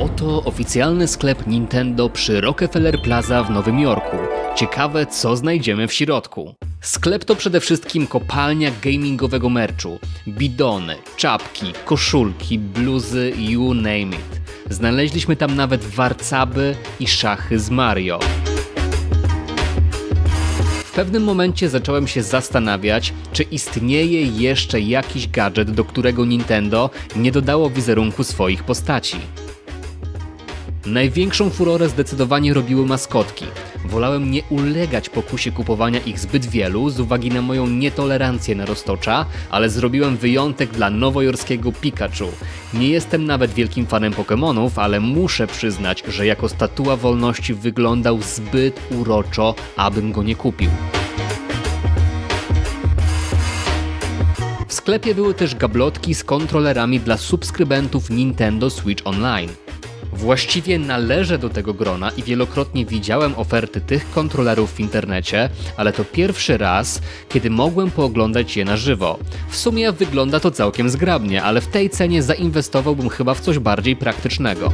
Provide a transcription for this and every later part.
Oto oficjalny sklep Nintendo przy Rockefeller Plaza w Nowym Jorku. Ciekawe, co znajdziemy w środku. Sklep to przede wszystkim kopalnia gamingowego merchu. Bidony, czapki, koszulki, bluzy, you name it. Znaleźliśmy tam nawet warcaby i szachy z Mario. W pewnym momencie zacząłem się zastanawiać, czy istnieje jeszcze jakiś gadżet, do którego Nintendo nie dodało wizerunku swoich postaci. Największą furorę zdecydowanie robiły maskotki. Wolałem nie ulegać pokusie kupowania ich zbyt wielu z uwagi na moją nietolerancję na roztocza, ale zrobiłem wyjątek dla nowojorskiego Pikachu. Nie jestem nawet wielkim fanem Pokémonów, ale muszę przyznać, że jako statua wolności wyglądał zbyt uroczo, abym go nie kupił. W sklepie były też gablotki z kontrolerami dla subskrybentów Nintendo Switch Online. Właściwie należę do tego grona i wielokrotnie widziałem oferty tych kontrolerów w internecie, ale to pierwszy raz, kiedy mogłem pooglądać je na żywo. W sumie wygląda to całkiem zgrabnie, ale w tej cenie zainwestowałbym chyba w coś bardziej praktycznego.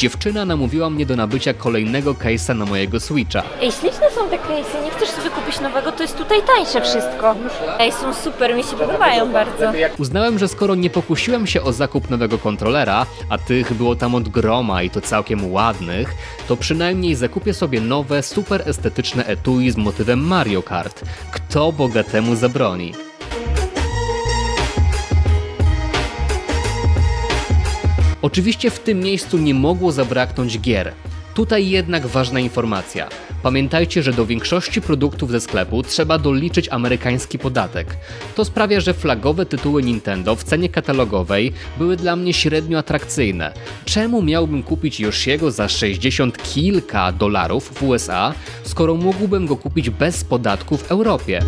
Dziewczyna namówiła mnie do nabycia kolejnego case'a na mojego Switcha. Ej, śliczne są te case'y, nie chcesz sobie kupić nowego, to jest tutaj tańsze wszystko. Ej, są super, mi się podobają bardzo. Uznałem, że skoro nie pokusiłem się o zakup nowego kontrolera, a tych było tam od groma i to całkiem ładnych, to przynajmniej zakupię sobie nowe, super estetyczne etui z motywem Mario Kart. Kto bogatemu zabroni? Oczywiście w tym miejscu nie mogło zabraknąć gier. Tutaj jednak ważna informacja. Pamiętajcie, że do większości produktów ze sklepu trzeba doliczyć amerykański podatek. To sprawia, że flagowe tytuły Nintendo w cenie katalogowej były dla mnie średnio atrakcyjne. Czemu miałbym kupić Yoshiego za 60 kilka dolarów w USA, skoro mógłbym go kupić bez podatku w Europie?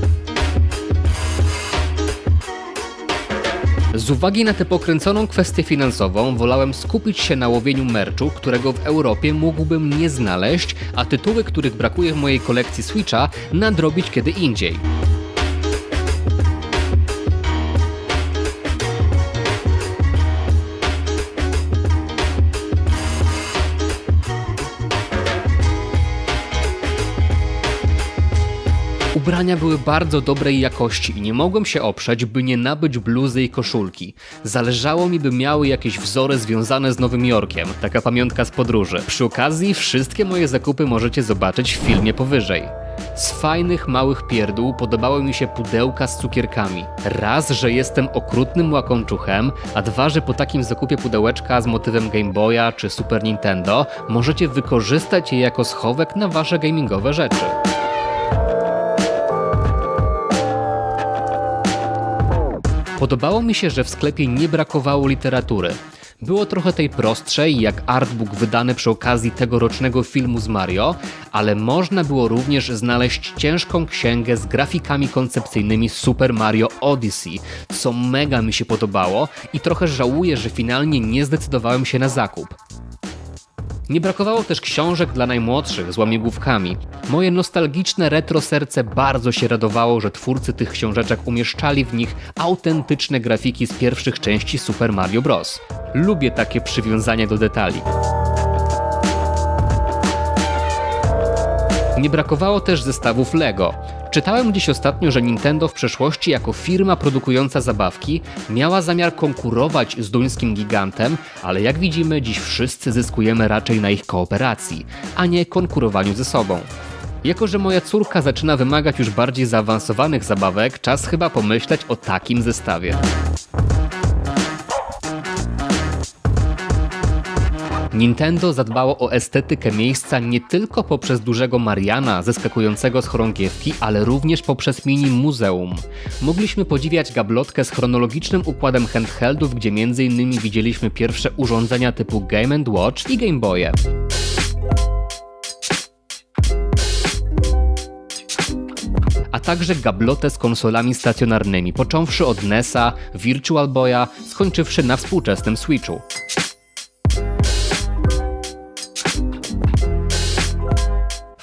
Z uwagi na tę pokręconą kwestię finansową, wolałem skupić się na łowieniu merchu, którego w Europie mógłbym nie znaleźć, a tytuły, których brakuje w mojej kolekcji Switcha, nadrobić kiedy indziej. Ubrania były bardzo dobrej jakości i nie mogłem się oprzeć, by nie nabyć bluzy i koszulki. Zależało mi, by miały jakieś wzory związane z Nowym Jorkiem, taka pamiątka z podróży. Przy okazji wszystkie moje zakupy możecie zobaczyć w filmie powyżej. Z fajnych małych pierdół podobały mi się pudełka z cukierkami. Raz, że jestem okrutnym łakomczuchem, a dwa, że po takim zakupie pudełeczka z motywem Game Boya czy Super Nintendo możecie wykorzystać je jako schowek na wasze gamingowe rzeczy. Podobało mi się, że w sklepie nie brakowało literatury. Było trochę tej prostszej, jak artbook wydany przy okazji tegorocznego filmu z Mario, ale można było również znaleźć ciężką księgę z grafikami koncepcyjnymi Super Mario Odyssey, co mega mi się podobało i trochę żałuję, że finalnie nie zdecydowałem się na zakup. Nie brakowało też książek dla najmłodszych z łamigłówkami. Moje nostalgiczne retro serce bardzo się radowało, że twórcy tych książeczek umieszczali w nich autentyczne grafiki z pierwszych części Super Mario Bros. Lubię takie przywiązanie do detali. Nie brakowało też zestawów Lego. Czytałem gdzieś ostatnio, że Nintendo w przeszłości jako firma produkująca zabawki miała zamiar konkurować z duńskim gigantem, ale jak widzimy, dziś wszyscy zyskujemy raczej na ich kooperacji, a nie konkurowaniu ze sobą. Jako, że moja córka zaczyna wymagać już bardziej zaawansowanych zabawek, czas chyba pomyśleć o takim zestawie. Nintendo zadbało o estetykę miejsca nie tylko poprzez dużego Mariana zeskakującego z chorągiewki, ale również poprzez mini muzeum. Mogliśmy podziwiać gablotkę z chronologicznym układem handheldów, gdzie m.in. widzieliśmy pierwsze urządzenia typu Game Watch i Game Boye. a także gablotę z konsolami stacjonarnymi, począwszy od NES-a, Virtual Boya, skończywszy na współczesnym Switchu.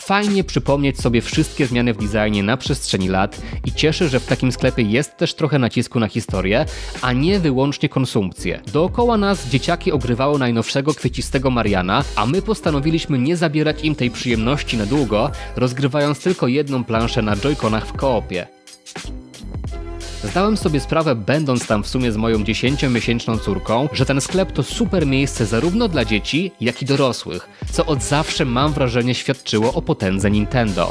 Fajnie przypomnieć sobie wszystkie zmiany w designie na przestrzeni lat i cieszę, że w takim sklepie jest też trochę nacisku na historię, a nie wyłącznie konsumpcję. Dookoła nas dzieciaki ogrywały najnowszego kwiecistego Mariana, a my postanowiliśmy nie zabierać im tej przyjemności na długo, rozgrywając tylko jedną planszę na joyconach w koopie. Zdałem sobie sprawę, będąc tam w sumie z moją 10-miesięczną córką, że ten sklep to super miejsce zarówno dla dzieci, jak i dorosłych, co od zawsze mam wrażenie świadczyło o potędze Nintendo.